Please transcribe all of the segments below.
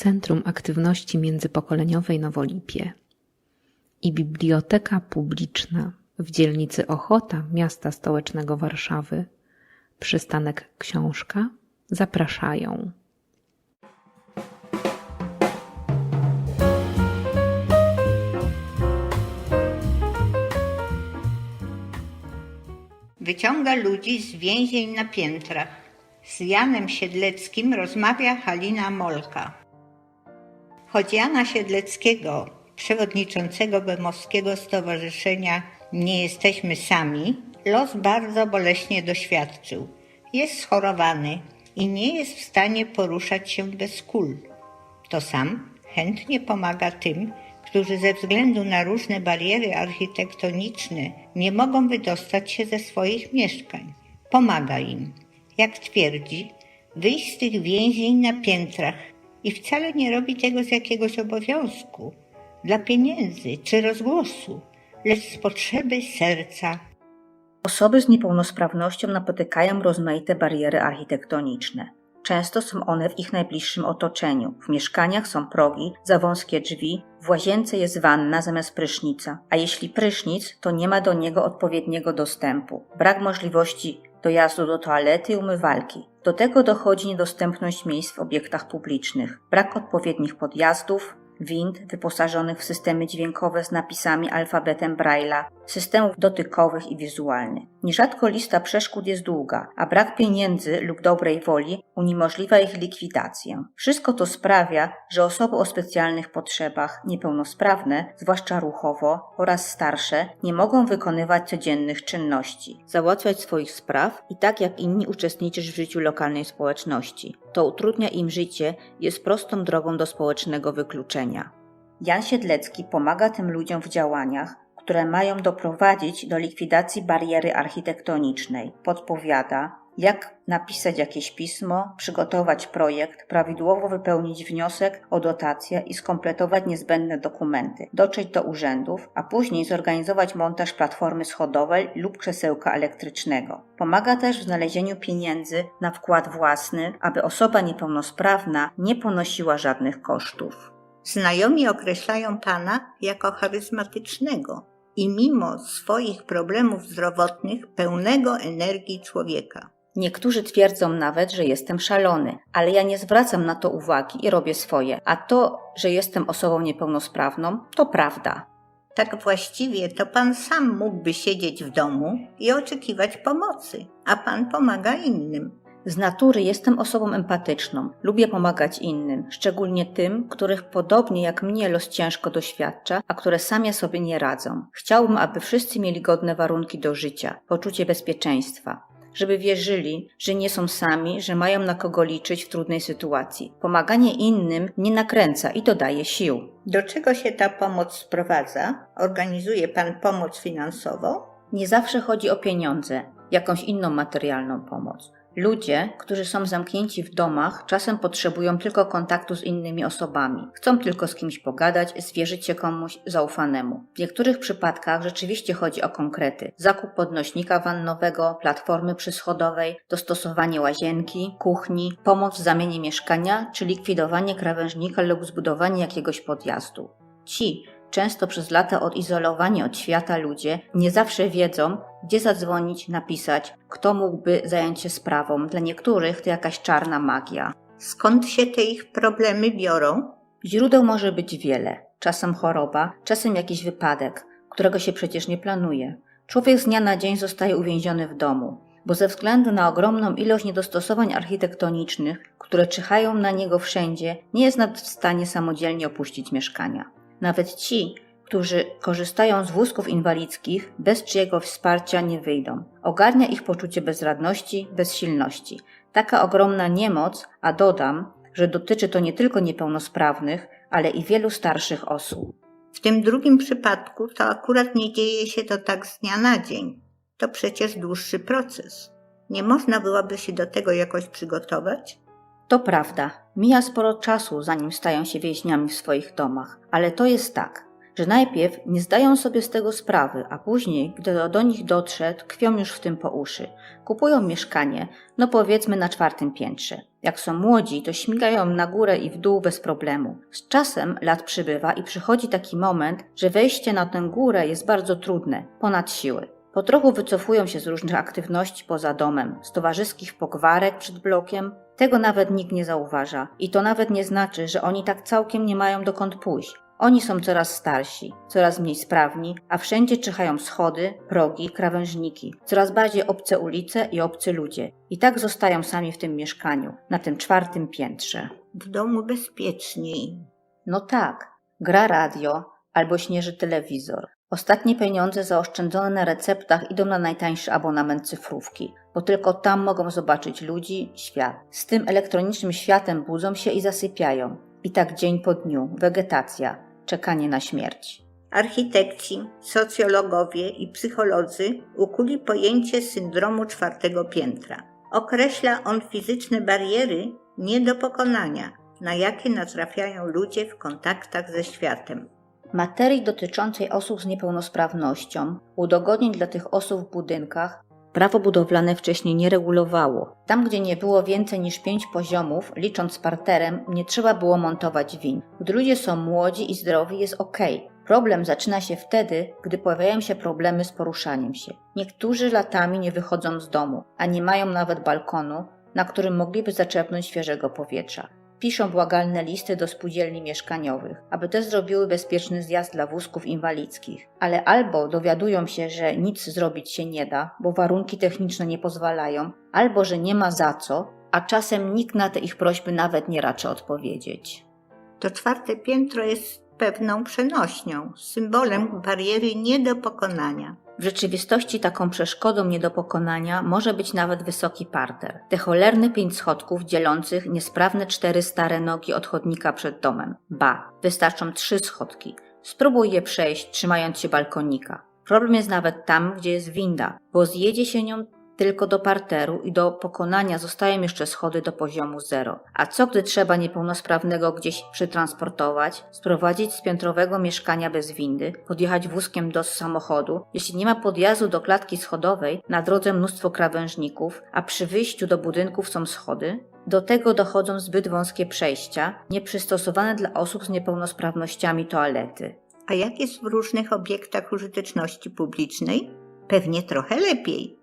Centrum Aktywności Międzypokoleniowej Nowolipie i Biblioteka Publiczna w dzielnicy Ochota miasta stołecznego Warszawy, przystanek Książka, zapraszają. Wyciąga ludzi z więzień na piętrach. Z Janem Siedleckim rozmawia Halina Molka. Choć Jana Siedleckiego, przewodniczącego Bemowskiego Stowarzyszenia Nie Jesteśmy Sami, los bardzo boleśnie doświadczył. Jest schorowany i nie jest w stanie poruszać się bez kul. To sam chętnie pomaga tym, którzy ze względu na różne bariery architektoniczne nie mogą wydostać się ze swoich mieszkań. Pomaga im, jak twierdzi, wyjść z tych więzień na piętrach i wcale nie robi tego z jakiegoś obowiązku, dla pieniędzy czy rozgłosu, lecz z potrzeby serca. Osoby z niepełnosprawnością napotykają rozmaite bariery architektoniczne. Często są one w ich najbliższym otoczeniu. W mieszkaniach są progi, za wąskie drzwi, w łazience jest wanna zamiast prysznica, a jeśli prysznic, to nie ma do niego odpowiedniego dostępu. Brak możliwości dojazdu do toalety i umywalki. Do tego dochodzi niedostępność miejsc w obiektach publicznych, brak odpowiednich podjazdów, wind wyposażonych w systemy dźwiękowe z napisami alfabetem Braille'a, systemów dotykowych i wizualnych. Nierzadko lista przeszkód jest długa, a brak pieniędzy lub dobrej woli uniemożliwia ich likwidację. Wszystko to sprawia, że osoby o specjalnych potrzebach, niepełnosprawne, zwłaszcza ruchowo, oraz starsze, nie mogą wykonywać codziennych czynności, załatwiać swoich spraw i tak jak inni uczestniczyć w życiu lokalnej społeczności. To utrudnia im życie, jest prostą drogą do społecznego wykluczenia. Jan Siedlecki pomaga tym ludziom w działaniach, które mają doprowadzić do likwidacji bariery architektonicznej. Podpowiada, jak napisać jakieś pismo, przygotować projekt, prawidłowo wypełnić wniosek o dotację i skompletować niezbędne dokumenty, dotrzeć do urzędów, a później zorganizować montaż platformy schodowej lub krzesełka elektrycznego. Pomaga też w znalezieniu pieniędzy na wkład własny, aby osoba niepełnosprawna nie ponosiła żadnych kosztów. Znajomi określają pana jako charyzmatycznego i mimo swoich problemów zdrowotnych pełnego energii człowieka. Niektórzy twierdzą nawet, że jestem szalony, ale ja nie zwracam na to uwagi i robię swoje. A to, że jestem osobą niepełnosprawną, to prawda. Tak właściwie to pan sam mógłby siedzieć w domu i oczekiwać pomocy, a pan pomaga innym. Z natury jestem osobą empatyczną. Lubię pomagać innym, szczególnie tym, których podobnie jak mnie los ciężko doświadcza, a które same sobie nie radzą. Chciałbym, aby wszyscy mieli godne warunki do życia, poczucie bezpieczeństwa, żeby wierzyli, że nie są sami, że mają na kogo liczyć w trudnej sytuacji. Pomaganie innym nie nakręca i dodaje sił. Do czego się ta pomoc sprowadza? Organizuje pan pomoc finansową? Nie zawsze chodzi o pieniądze, jakąś inną materialną pomoc. Ludzie, którzy są zamknięci w domach, czasem potrzebują tylko kontaktu z innymi osobami. Chcą tylko z kimś pogadać, zwierzyć się komuś zaufanemu. W niektórych przypadkach rzeczywiście chodzi o konkrety. Zakup podnośnika wannowego, platformy przyschodowej, dostosowanie łazienki, kuchni, pomoc w zamianie mieszkania czy likwidowanie krawężnika lub zbudowanie jakiegoś podjazdu. Ci, często przez lata odizolowani od świata ludzie nie zawsze wiedzą, gdzie zadzwonić, napisać, kto mógłby zająć się sprawą. Dla niektórych to jakaś czarna magia. Skąd się te ich problemy biorą? Źródeł może być wiele. Czasem choroba, czasem jakiś wypadek, którego się przecież nie planuje. Człowiek z dnia na dzień zostaje uwięziony w domu, bo ze względu na ogromną ilość niedostosowań architektonicznych, które czyhają na niego wszędzie, nie jest nawet w stanie samodzielnie opuścić mieszkania. Nawet ci, którzy korzystają z wózków inwalidzkich, bez czyjego wsparcia nie wyjdą. Ogarnia ich poczucie bezradności, bezsilności. Taka ogromna niemoc, a dodam, że dotyczy to nie tylko niepełnosprawnych, ale i wielu starszych osób. W tym drugim przypadku to akurat nie dzieje się to tak z dnia na dzień. To przecież dłuższy proces. Nie można byłoby się do tego jakoś przygotować? To prawda, mija sporo czasu, zanim stają się więźniami w swoich domach, ale to jest tak, że najpierw nie zdają sobie z tego sprawy, a później, gdy do, nich dotrze, tkwią już w tym po uszy. Kupują mieszkanie, no powiedzmy na czwartym piętrze. Jak są młodzi, to śmigają na górę i w dół bez problemu. Z czasem lat przybywa i przychodzi taki moment, że wejście na tę górę jest bardzo trudne, ponad siły. Po trochu wycofują się z różnych aktywności poza domem, z towarzyskich pogwarek przed blokiem. Tego nawet nikt nie zauważa i to nawet nie znaczy, że oni tak całkiem nie mają dokąd pójść. Oni są coraz starsi, coraz mniej sprawni, a wszędzie czyhają schody, progi, krawężniki, coraz bardziej obce ulice i obcy ludzie. I tak zostają sami w tym mieszkaniu, na tym czwartym piętrze. W domu bezpieczniej. No tak, gra radio albo śnieży telewizor. Ostatnie pieniądze zaoszczędzone na receptach idą na najtańszy abonament cyfrówki, bo tylko tam mogą zobaczyć ludzi, świat. Z tym elektronicznym światem budzą się i zasypiają. I tak dzień po dniu, wegetacja, czekanie na śmierć. Architekci, socjologowie i psycholodzy ukuli pojęcie syndromu czwartego piętra. Określa on fizyczne bariery nie do pokonania, na jakie natrafiają ludzie w kontaktach ze światem. Materii dotyczącej osób z niepełnosprawnością, udogodnień dla tych osób w budynkach, prawo budowlane wcześniej nie regulowało. Tam, gdzie nie było więcej niż pięć poziomów, licząc parterem, nie trzeba było montować win. Gdy ludzie są młodzi i zdrowi, jest ok. Problem zaczyna się wtedy, gdy pojawiają się problemy z poruszaniem się. Niektórzy latami nie wychodzą z domu, a nie mają nawet balkonu, na którym mogliby zaczerpnąć świeżego powietrza. Piszą błagalne listy do spółdzielni mieszkaniowych, aby te zrobiły bezpieczny zjazd dla wózków inwalidzkich, ale albo dowiadują się, że nic zrobić się nie da, bo warunki techniczne nie pozwalają, albo że nie ma za co, a czasem nikt na te ich prośby nawet nie raczy odpowiedzieć. To czwarte piętro jest pewną przenośnią, symbolem bariery nie do pokonania. W rzeczywistości taką przeszkodą nie do pokonania może być nawet wysoki parter. Te cholerne pięć schodków dzielących niesprawne cztery stare nogi od chodnika przed domem. Ba, wystarczą trzy schodki. Spróbuj je przejść, trzymając się balkonika. Problem jest nawet tam, gdzie jest winda, bo zjedzie się nią tylko do parteru i do pokonania zostają jeszcze schody do poziomu zero. A co gdy trzeba niepełnosprawnego gdzieś przetransportować, sprowadzić z piętrowego mieszkania bez windy, podjechać wózkiem do samochodu, jeśli nie ma podjazdu do klatki schodowej, na drodze mnóstwo krawężników, a przy wyjściu do budynków są schody? Do tego dochodzą zbyt wąskie przejścia, nieprzystosowane dla osób z niepełnosprawnościami toalety. A jak jest w różnych obiektach użyteczności publicznej? Pewnie trochę lepiej.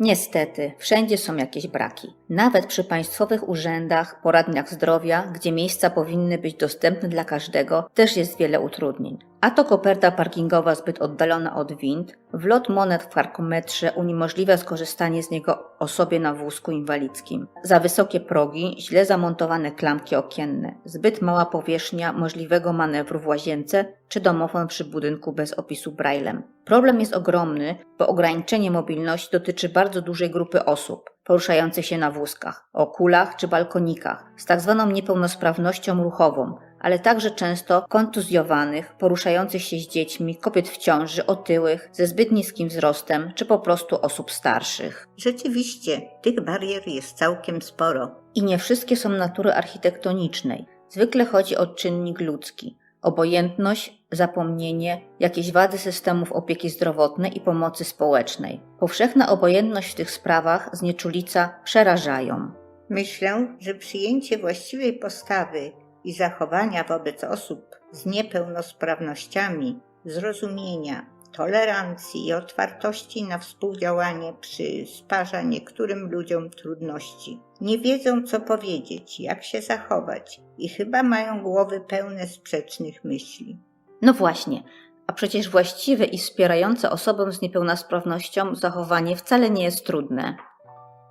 Niestety, wszędzie są jakieś braki. Nawet przy państwowych urzędach, poradniach zdrowia, gdzie miejsca powinny być dostępne dla każdego, też jest wiele utrudnień. A to koperta parkingowa zbyt oddalona od wind, wlot monet w parkometrze uniemożliwia skorzystanie z niego osobie na wózku inwalidzkim. Za wysokie progi, źle zamontowane klamki okienne, zbyt mała powierzchnia możliwego manewru w łazience czy domofon przy budynku bez opisu braillem. Problem jest ogromny, bo ograniczenie mobilności dotyczy bardzo dużej grupy osób poruszających się na wózkach, o kulach czy balkonikach z tak zwaną niepełnosprawnością ruchową, ale także często kontuzjowanych, poruszających się z dziećmi, kobiet w ciąży, otyłych, ze zbyt niskim wzrostem czy po prostu osób starszych. Rzeczywiście, tych barier jest całkiem sporo. I nie wszystkie są natury architektonicznej. Zwykle chodzi o czynnik ludzki. Obojętność, zapomnienie, jakieś wady systemów opieki zdrowotnej i pomocy społecznej. Powszechna obojętność w tych sprawach znieczulica przerażają. Myślę, że przyjęcie właściwej postawy i zachowania wobec osób z niepełnosprawnościami, zrozumienia, tolerancji i otwartości na współdziałanie przysparza niektórym ludziom trudności. Nie wiedzą, co powiedzieć, jak się zachować i chyba mają głowy pełne sprzecznych myśli. No właśnie, a przecież właściwe i wspierające osobom z niepełnosprawnością zachowanie wcale nie jest trudne.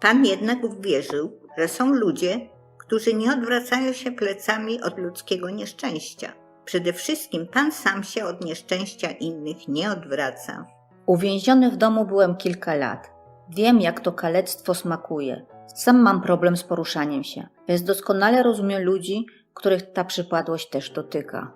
Pan jednak uwierzył, że są ludzie, którzy nie odwracają się plecami od ludzkiego nieszczęścia. Przede wszystkim Pan sam się od nieszczęścia innych nie odwraca. Uwięziony w domu byłem kilka lat. Wiem, jak to kalectwo smakuje. Sam mam problem z poruszaniem się, więc doskonale rozumiem ludzi, których ta przypadłość też dotyka.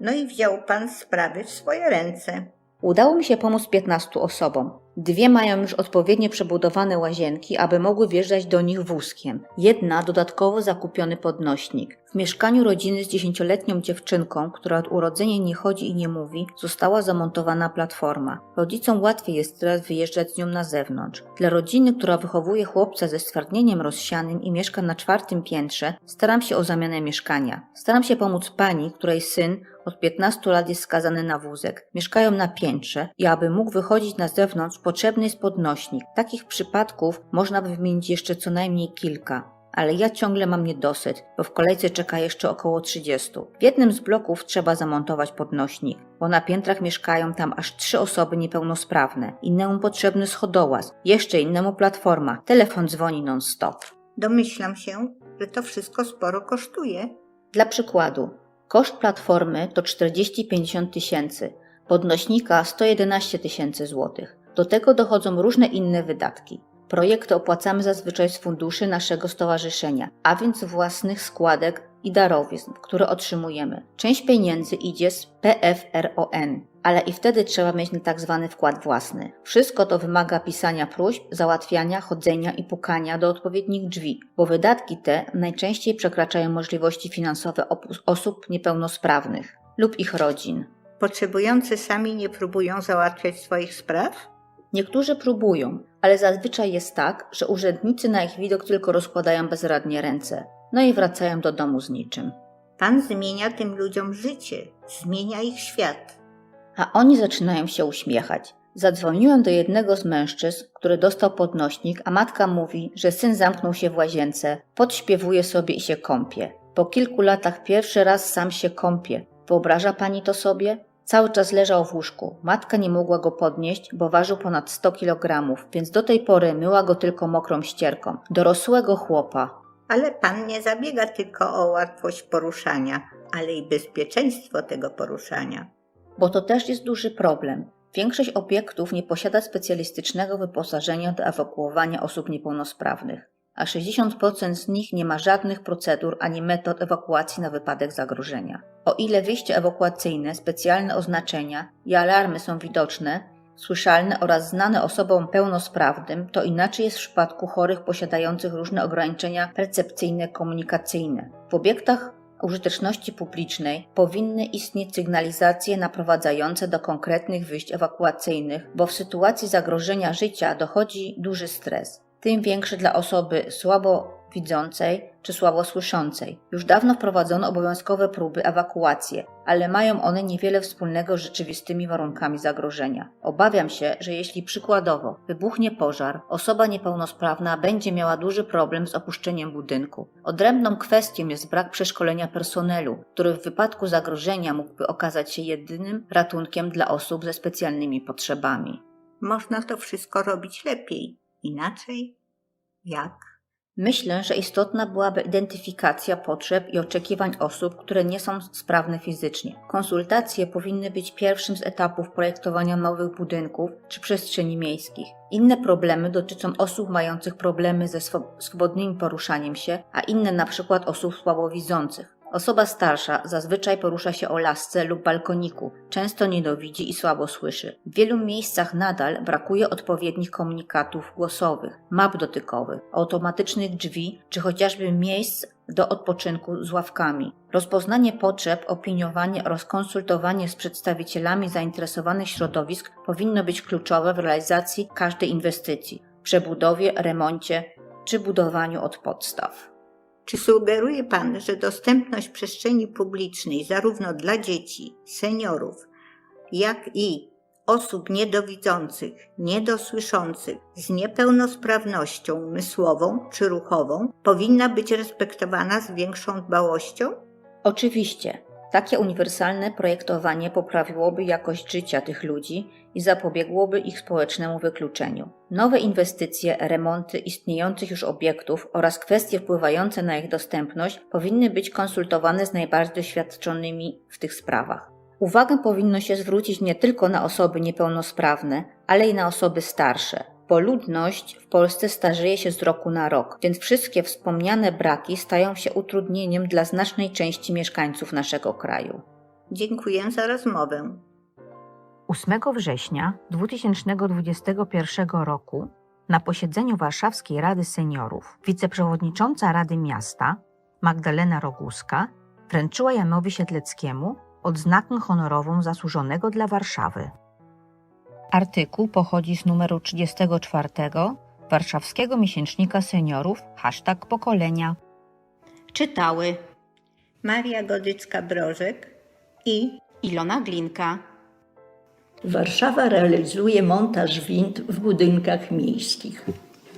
No i wziął Pan sprawy w swoje ręce. Udało mi się pomóc 15 osobom. Dwie mają już odpowiednio przebudowane łazienki, aby mogły wjeżdżać do nich wózkiem. Jedna dodatkowo zakupiony podnośnik. W mieszkaniu rodziny z dziesięcioletnią dziewczynką, która od urodzenia nie chodzi i nie mówi, została zamontowana platforma. Rodzicom łatwiej jest teraz wyjeżdżać z nią na zewnątrz. Dla rodziny, która wychowuje chłopca ze stwardnieniem rozsianym i mieszka na czwartym piętrze, staram się o zamianę mieszkania. Staram się pomóc pani, której syn od 15 lat jest skazany na wózek. Mieszkają na piętrze i aby mógł wychodzić na zewnątrz, potrzebny jest podnośnik. Takich przypadków można by wymienić jeszcze co najmniej kilka. Ale ja ciągle mam niedosyt, bo w kolejce czeka jeszcze około 30. W jednym z bloków trzeba zamontować podnośnik, bo na piętrach mieszkają tam aż trzy osoby niepełnosprawne. Innemu potrzebny schodołaz, jeszcze innemu platforma. Telefon dzwoni non-stop. Domyślam się, że to wszystko sporo kosztuje. Dla przykładu, koszt platformy to 40-50 tysięcy, podnośnika 111 tysięcy złotych. Do tego dochodzą różne inne wydatki. Projekty opłacamy zazwyczaj z funduszy naszego stowarzyszenia, a więc własnych składek i darowizn, które otrzymujemy. Część pieniędzy idzie z PFRON, ale i wtedy trzeba mieć na tak zwany wkład własny. Wszystko to wymaga pisania próśb, załatwiania, chodzenia i pukania do odpowiednich drzwi, bo wydatki te najczęściej przekraczają możliwości finansowe osób niepełnosprawnych lub ich rodzin. Potrzebujący sami nie próbują załatwiać swoich spraw? Niektórzy próbują, ale zazwyczaj jest tak, że urzędnicy na ich widok tylko rozkładają bezradnie ręce, no i wracają do domu z niczym. Pan zmienia tym ludziom życie, zmienia ich świat. A oni zaczynają się uśmiechać. Zadzwoniłem do jednego z mężczyzn, który dostał podnośnik, a matka mówi, że syn zamknął się w łazience, podśpiewuje sobie i się kąpie. Po kilku latach pierwszy raz sam się kąpie. Wyobraża pani to sobie? Cały czas leżał w łóżku. Matka nie mogła go podnieść, bo ważył ponad 100 kg, więc do tej pory myła go tylko mokrą ścierką. Dorosłego chłopa. Ale pan nie zabiega tylko o łatwość poruszania, ale i bezpieczeństwo tego poruszania. Bo to też jest duży problem. Większość obiektów nie posiada specjalistycznego wyposażenia do ewakuowania osób niepełnosprawnych, a 60% z nich nie ma żadnych procedur ani metod ewakuacji na wypadek zagrożenia. O ile wyjście ewakuacyjne, specjalne oznaczenia i alarmy są widoczne, słyszalne oraz znane osobom pełnosprawnym, to inaczej jest w przypadku chorych posiadających różne ograniczenia percepcyjne, komunikacyjne. W obiektach użyteczności publicznej powinny istnieć sygnalizacje naprowadzające do konkretnych wyjść ewakuacyjnych, bo w sytuacji zagrożenia życia dochodzi duży stres, tym większy dla osoby słabo widzącej czy słabo słyszącej. Już dawno wprowadzono obowiązkowe próby ewakuacji, ale mają one niewiele wspólnego z rzeczywistymi warunkami zagrożenia. Obawiam się, że jeśli przykładowo wybuchnie pożar, osoba niepełnosprawna będzie miała duży problem z opuszczeniem budynku. Odrębną kwestią jest brak przeszkolenia personelu, który w wypadku zagrożenia mógłby okazać się jedynym ratunkiem dla osób ze specjalnymi potrzebami. Można to wszystko robić lepiej. Inaczej? Jak? Myślę, że istotna byłaby identyfikacja potrzeb i oczekiwań osób, które nie są sprawne fizycznie. Konsultacje powinny być pierwszym z etapów projektowania nowych budynków czy przestrzeni miejskich. Inne problemy dotyczą osób mających problemy ze swo- swobodnym poruszaniem się, a inne przykład osób słabowidzących. Osoba starsza zazwyczaj porusza się o lasce lub balkoniku, często niedowidzi i słabo słyszy. W wielu miejscach nadal brakuje odpowiednich komunikatów głosowych, map dotykowych, automatycznych drzwi czy chociażby miejsc do odpoczynku z ławkami. Rozpoznanie potrzeb, opiniowanie oraz konsultowanie z przedstawicielami zainteresowanych środowisk powinno być kluczowe w realizacji każdej inwestycji, przebudowie, remoncie czy budowaniu od podstaw. Czy sugeruje Pan, że dostępność przestrzeni publicznej zarówno dla dzieci, seniorów, jak i osób niedowidzących, niedosłyszących, z niepełnosprawnością umysłową czy ruchową powinna być respektowana z większą dbałością? Oczywiście, takie uniwersalne projektowanie poprawiłoby jakość życia tych ludzi i zapobiegłoby ich społecznemu wykluczeniu. Nowe inwestycje, remonty istniejących już obiektów oraz kwestie wpływające na ich dostępność powinny być konsultowane z najbardziej doświadczonymi w tych sprawach. Uwagę powinno się zwrócić nie tylko na osoby niepełnosprawne, ale i na osoby starsze, bo ludność w Polsce starzeje się z roku na rok, więc wszystkie wspomniane braki stają się utrudnieniem dla znacznej części mieszkańców naszego kraju. Dziękuję za rozmowę. 8 września 2021 roku na posiedzeniu Warszawskiej Rady Seniorów wiceprzewodnicząca Rady Miasta Magdalena Roguska wręczyła Janowi Siedleckiemu odznakę honorową zasłużonego dla Warszawy. Artykuł pochodzi z numeru 34 Warszawskiego Miesięcznika Seniorów hashtag pokolenia. Czytały Maria Godycka-Brożek i Ilona Glinka. Warszawa realizuje montaż wind w budynkach miejskich.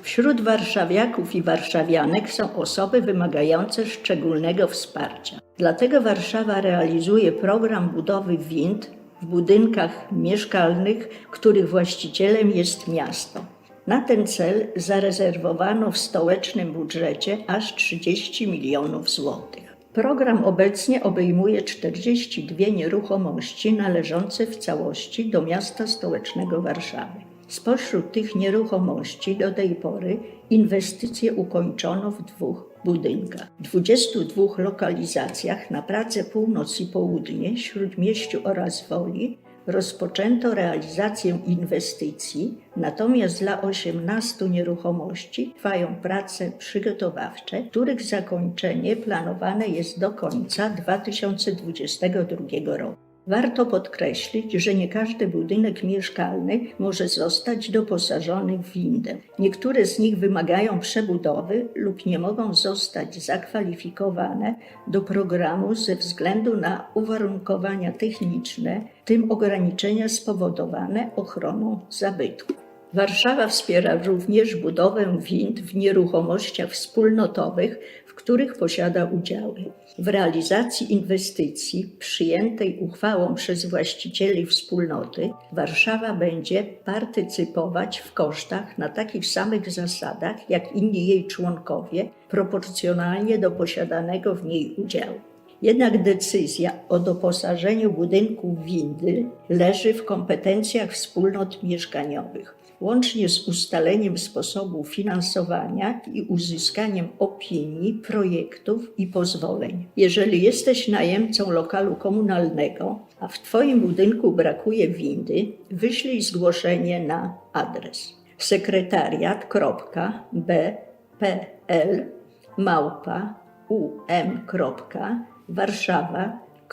Wśród warszawiaków i warszawianek są osoby wymagające szczególnego wsparcia. Dlatego Warszawa realizuje program budowy wind w budynkach mieszkalnych, których właścicielem jest miasto. Na ten cel zarezerwowano w stołecznym budżecie aż 30 milionów złotych. Program obecnie obejmuje 42 nieruchomości należące w całości do miasta stołecznego Warszawy. Spośród tych nieruchomości do tej pory inwestycje ukończono w dwóch W 22 lokalizacjach na pracę północ i południe, Śródmieściu oraz Woli rozpoczęto realizację inwestycji, natomiast dla 18 nieruchomości trwają prace przygotowawcze, których zakończenie planowane jest do końca 2022 roku. Warto podkreślić, że nie każdy budynek mieszkalny może zostać doposażony w windę. Niektóre z nich wymagają przebudowy lub nie mogą zostać zakwalifikowane do programu ze względu na uwarunkowania techniczne, w tym ograniczenia spowodowane ochroną zabytku. Warszawa wspiera również budowę wind w nieruchomościach wspólnotowych, których posiada udziały. W realizacji inwestycji przyjętej uchwałą przez właścicieli wspólnoty Warszawa będzie partycypować w kosztach na takich samych zasadach jak inni jej członkowie, proporcjonalnie do posiadanego w niej udziału. Jednak decyzja o doposażeniu budynku windy leży w kompetencjach wspólnot mieszkaniowych łącznie z ustaleniem sposobu finansowania i uzyskaniem opinii, projektów i pozwoleń. Jeżeli jesteś najemcą lokalu komunalnego, a w Twoim budynku brakuje windy, wyślij zgłoszenie na adres sekretariat.bpl małpa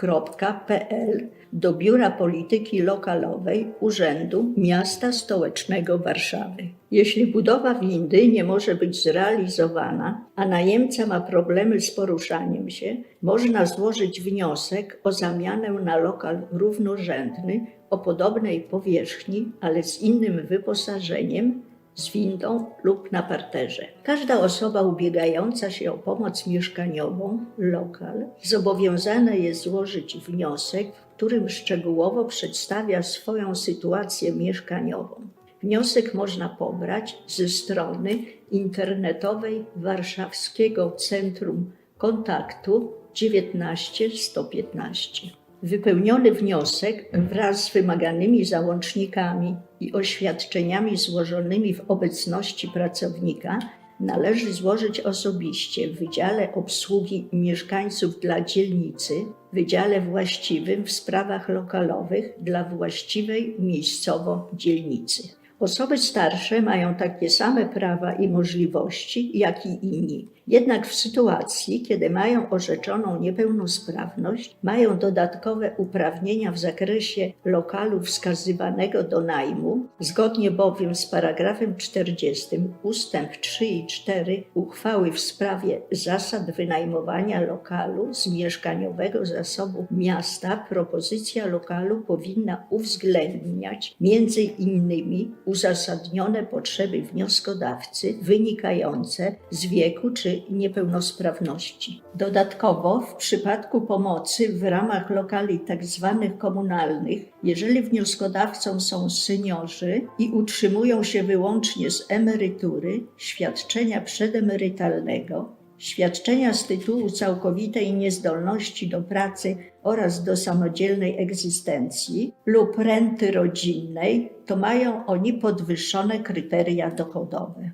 um.warszawa.pl do Biura Polityki Lokalowej Urzędu Miasta Stołecznego Warszawy. Jeśli budowa windy nie może być zrealizowana, a najemca ma problemy z poruszaniem się, można złożyć wniosek o zamianę na lokal równorzędny o podobnej powierzchni, ale z innym wyposażeniem z windą lub na parterze. Każda osoba ubiegająca się o pomoc mieszkaniową, lokal, zobowiązana jest złożyć wniosek, w którym szczegółowo przedstawia swoją sytuację mieszkaniową. Wniosek można pobrać ze strony internetowej Warszawskiego Centrum Kontaktu 19115. Wypełniony wniosek wraz z wymaganymi załącznikami i oświadczeniami złożonymi w obecności pracownika należy złożyć osobiście w Wydziale Obsługi Mieszkańców dla dzielnicy, Wydziale właściwym w sprawach lokalowych dla właściwej miejscowo dzielnicy. Osoby starsze mają takie same prawa i możliwości jak i inni. Jednak w sytuacji, kiedy mają orzeczoną niepełnosprawność, mają dodatkowe uprawnienia w zakresie lokalu wskazywanego do najmu, zgodnie bowiem z paragrafem 40 ustęp 3 i 4 uchwały w sprawie zasad wynajmowania lokalu z mieszkaniowego zasobu miasta, propozycja lokalu powinna uwzględniać między innymi uzasadnione potrzeby wnioskodawcy wynikające z wieku niepełnosprawności. Dodatkowo, w przypadku pomocy w ramach lokali tzw. komunalnych, jeżeli wnioskodawcą są seniorzy i utrzymują się wyłącznie z emerytury, świadczenia przedemerytalnego, świadczenia z tytułu całkowitej niezdolności do pracy oraz do samodzielnej egzystencji lub renty rodzinnej, to mają oni podwyższone kryteria dochodowe.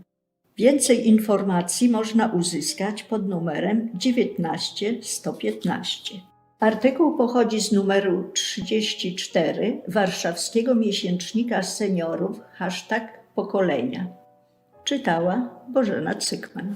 Więcej informacji można uzyskać pod numerem 19 115. Artykuł pochodzi z numeru 34 warszawskiego miesięcznika seniorów hashtag pokolenia. Czytała Bożena Cykman.